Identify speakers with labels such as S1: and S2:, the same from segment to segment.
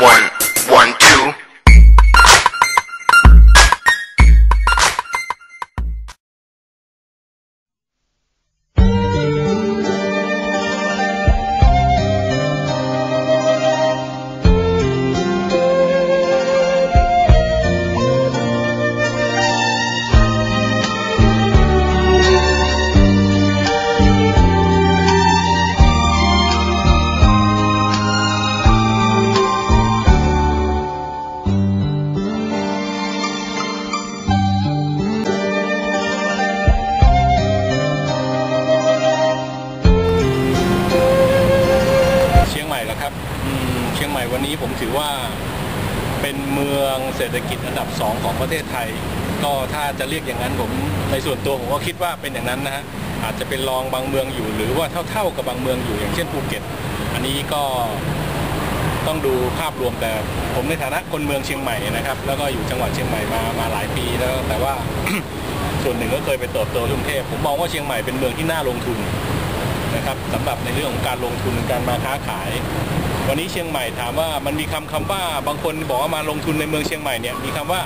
S1: One,
S2: ว่าเป็นเมืองเศรษฐกิจอันดับสองของประเทศไทย ก็ถ้าจะเรียกอย่างนั้นผมในส่วนตัวผมก็คิดว่าเป็นอย่างนั้นนะฮะอาจจะเป็นรองบางเมืองอยู่ หรือว่าเท่าๆกับบางเมืองอยู่อย่างเช่นภูเก็ต อันนี้ก็ต้องดูภาพรวมแต่ผมในฐานะคนเมืองเชียงใหม่นะครับ แล้วก็อยู่จังหวัดเชียงใหม่มามาหลายปีแล้วแต่ว่า ส่วนหนึ่งก็เคยไปเติบโตกรุงเทพผมมองว่าเชียงใหม่เป็นเมืองที่น่าลงทุนนะครับสำหรับในเรื่องของการลงทุนการมาค้าขาย วันนี้เชียงใหม่ถามว่ามันมีคำคำว่าบางคนบอกว่ามาลงทุนในเมืองเชียงใหม่เนี่ยมีคำว่า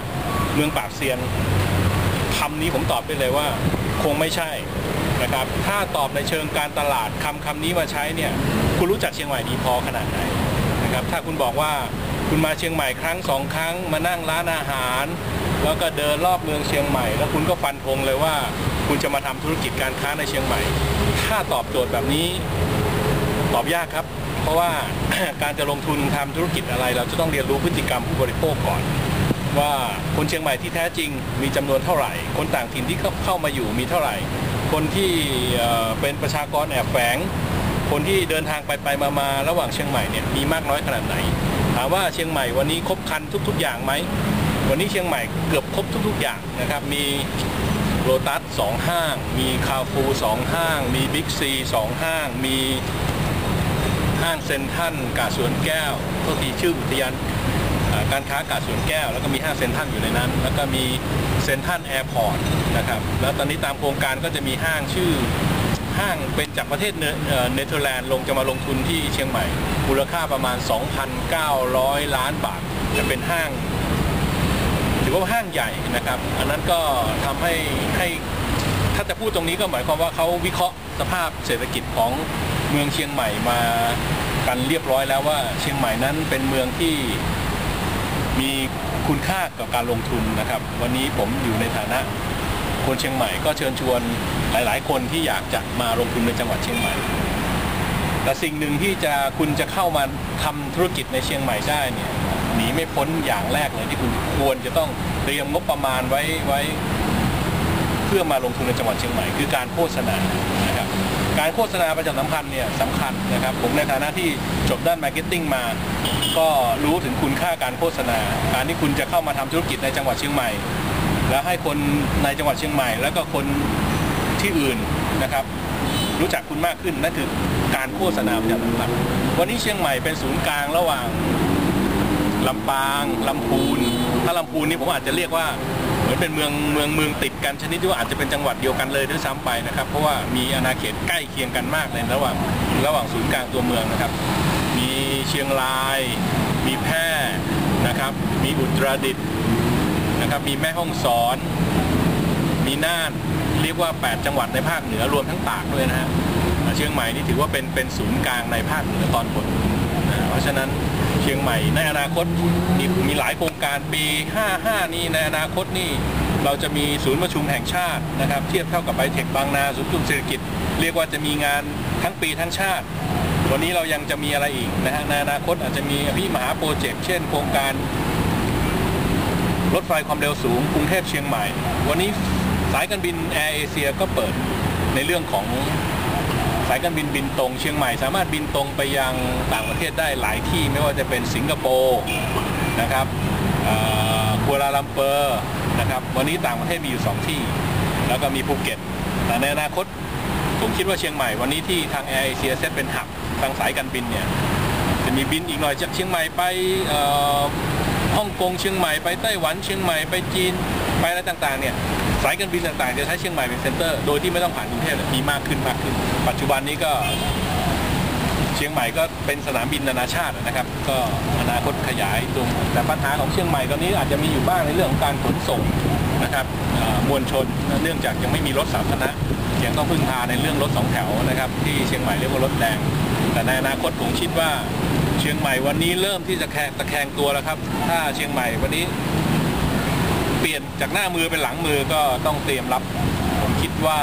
S2: เมืองปราบเซียนคำนี้ผมตอบไปเลยว่า คงไม่ใช่นะครับ ถ้าตอบในเชิงการตลาดคำคำนี้มาใช้เนี่ยคุณรู้จักเชียงใหม่ดีพอขนาดไหนนะครับถ้าคุณบอกว่าคุณมาเชียงใหม่ครั้งสองครั้งมานั่งร้านอาหาร แล้วก็เดินรอบเมืองเชียงใหม่ แล้วคุณก็ฟันธงเลยว่า คุณจะมาทำธุรกิจการค้าในเชียงใหม่ ถ้าตอบโจทย์แบบนี้ ตอบยากครับ เพราะว่าการจะลงทุนทำธุรกิจอะไร เราจะต้องเรียนรู้พฤติกรรมผู้บริโภคก่อน ว่าคนเชียงใหม่ที่แท้จริงมีจำนวนเท่าไหร่ คนต่างถิ่นที่เข้าขามาอยู่มีเท่าไหร่ คนที่เป็นประชากรแอบแฝง คนที่เดินทางไปไปมามาระหว่างเชียงใหม่เนี่ยมีมากน้อยขนาดไหน ถามว่าเชียงใหม่วันนี้ครบครันทุก ๆ อย่างไหมวันนี้เชียงใหม่เกือบครบทุก ๆ อย่างนะครับ มีโ o ตัสสองห้าง มีคาฟูสองห้าง มีบิ๊กซีสองห้าง มี ห้างเซ็นทรัลกาสวนแก้วโทษทีชื่ออุทยานการค้ากาสวนแก้ว แล้วก็มีห้างเซ็นทรัลอยู่ในนั้น แล้วก็มีเซ็นทรัลแอร์พอร์ตนะครับแล้วตอนนี้ตามโครงการก็จะมีห้างชื่อห้างเป็นจากประเทศเนเอ่อเนเธอร์แลนด์ลงจะมาลงทุนที่เชียงใหม่ มูลค่าประมาณ 2,900 ล้านบาท จะเป็นห้าง ถือว่าห้างใหญ่นะครับ อันนั้นก็ทำให้ให้ถ้าจะพูดตรงนี้ก็หมายความว่าเขาวิเคราะห์สภาพเศรษฐกิจของ เมืองเชียงใหม่มากันเรียบร้อยแล้วว่าเชียงใหม่นั้นเป็นเมืองที่มีคุณค่ากับการลงทุนนะครับ วันนี้ผมอยู่ในฐานะคนเชียงใหม่ก็เชิญชวนหลาย ๆ คนที่อยากจะมาลงทุนในจังหวัดเชียงใหม่ แต่สิ่งหนึ่งที่จะคุณจะเข้ามาทำธุรกิจในเชียงใหม่ได้เนี่ยหนีไม่พ้นอย่างแรกเลยที่คุณควรจะต้องเตรียมงบประมาณไว้ไว้ เพื่อมาลงทุนในจังหวัดเชียงใหม่ คือการโฆษณานะครับ การโฆษณาประชาสัมพันธ์เนี่ยสำคัญนะครับ ผมในฐานะที่จบด้านมาร์เก็ตติ้งมา ก็รู้ถึงคุณค่าการโฆษณา การที่คุณจะเข้ามาทำธุรกิจในจังหวัดเชียงใหม่ แล้วให้คนในจังหวัดเชียงใหม่ แล้วก็คนที่อื่นนะครับรู้จักคุณมากขึ้นนั่นคือการโฆษณาประชาสัมพันธ์วันนี้เชียงใหม่เป็นศูนย์กลางระหว่างลำปางลำพูน ถ้าลำพูนนี่ผมอาจจะเรียกว่า มือนเป็นเมืองเมืองเมืองติดกันชนิดที่ว่าอาจจะเป็นจังหวัดเดียวกันเลยด้วยซ้ำไปนะครับ เพราะว่ามีอาณาเขตใกล้เคียงกันมากในระหว่างระหว่างศูนย์กลางตัวเมืองนะครับ มีเชียงราย มีแพร่นะครับ มีอุตรดิตถ์นะครับ มีแม่ฮ่องสอน มีน่านเรียกว่า 8 จังหวัดในภาคเหนือรวมทั้งตากด้วยนะฮะเชียงใหม่นี่ถือว่าเป็นเป็นศูนย์กลางในภาคเหนือตอนบนเพราะฉะนั้น เชียงใหม่ ในอนาคตมีมีหลายโครงการปี 55 นี้ในอนาคตนี่เราจะมีศูนย์ประชุมแห่งชาตินะครับ เทียบเท่ากับไบเทคบางนาศูนย์ประชุมเศรษฐกิจ เรียกว่าจะมีงานทั้งปีทั้งชาติ วันนี้เรายังจะมีอะไรอีกนะฮะในอนาคตอาจจะมีอภิมหาโปรเจกต์เช่น โครงการรถไฟความเร็วสูงกรุงเทพเชียงใหม่ วันนี้สายการบินแอร์เอเชียก็เปิดในเรื่องของ สายการบินบินตรงเชียงใหม่สามารถบินตรงไปยังต่างประเทศได้หลายที่ไม่ว่าจะเป็นสิงคโปร์นะครับกัวลาลัมเปอร์นะครับวันนี้ต่างประเทศมีอยู่สองที่ แล้วก็มีภูเก็ต แต่ในอนาคตผมคิดว่าเชียงใหม่วันนี้ที่ทางแอร์เอเชียเซตเป็นหับทางสายการบินเนี่ยจะมีบินอีกหน่อยจากเชียงใหม่ไปฮ่องกงเชียงใหม่ไปไต้หวันเชียงใหม่ไปจีนไปอะไรต่างๆเนี่ย สายการบินต่างๆจะใช้เชียงใหม่เป็นเซ็นเตอร์ โดยที่ไม่ต้องผ่านกรุงเทพเนี่ยมีมากขึ้นมากขึ้น ปัจจุบันนี้ก็เชียงใหม่ก็เป็นสนามบินนานาชาตินะครับ ก็อนาคตขยายตรงแต่ปัญหาของเชียงใหม่ตอนนี้อาจจะมีอยู่บ้างในเรื่องของการขนส่งนะครับมวลชนเนื่องจากยังไม่มีรถสาธารณะยังต้องพึ่งพาในเรื่องรถสองแถวนะครับ ที่เชียงใหม่เรียกว่ารถแดงแต่ในอนาคตผมคิดว่าเชียงใหม่วันนี้เริ่มที่จะแคตะแคงตัวแล้วครับ ถ้าเชียงใหม่วันนี้ เปลี่ยนจากหน้ามือเป็นหลังมือก็ต้องเตรียมรับ ผมคิดว่า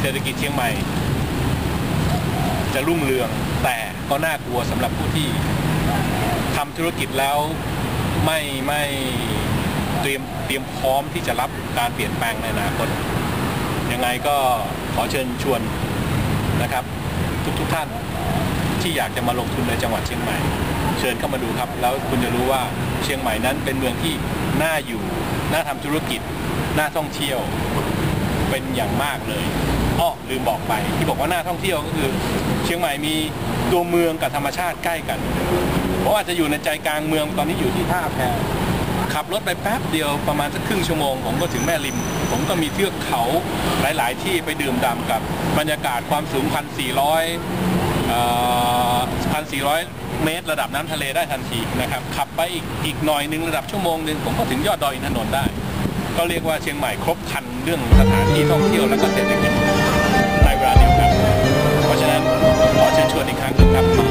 S2: เศรษฐกิจเชียงใหม่ จะรุ่งเรืองแต่ก็น่ากลัวสำหรับผู้ที่ทำธุรกิจแล้วไม่ไม่เตรียมเตรียมพร้อมที่จะรับการเปลี่ยนแปลงในอนาคตยังไงก็ขอเชิญชวนนะครับ ทุกทุกท่านที่อยากจะมาลงทุนในจังหวัดเชียงใหม่ เชิญเข้ามาดูครับ แล้วคุณจะรู้ว่าเชียงใหม่นั้นเป็นเมืองที่น่าอยู่ น่าทำธุรกิจ น่าท่องเที่ยวเป็นอย่างมากเลยอ้อลืมบอกไป ที่บอกว่าน่าท่องเที่ยวก็คือ เชียงใหม่มีตัวเมืองกับธรรมชาติใกล้กัน เพราะว่าจะอยู่ในใจกลางเมืองตอนนี้อยู่ที่ท่าแพขับรถไปแป๊บเดียวประมาณสักครึ่งชั่วโมง ผมก็ถึงแม่ริม ผมก็มีเทือกเขาหลาย ๆ ที่ไปดื่มด่ำกับบรรยากาศความสูง 1,400 1,400 เมตร ระดับน้ำทะเลได้ทันทีนะครับขับไปอีกอีกหน่อยหนึ่งระดับชั่วโมงหนึ่งผมก็ถึงยอดดอยอินทนนท์ได้ ก็เรียกว่าเชียงใหม่ครบคันเรื่องสถานที่ท่องเที่ยวและก็เศรษฐกิจในเวลาเดียวกันเพราะฉะนั้นขอเชิญชวนอีกครั้งนึงครับมา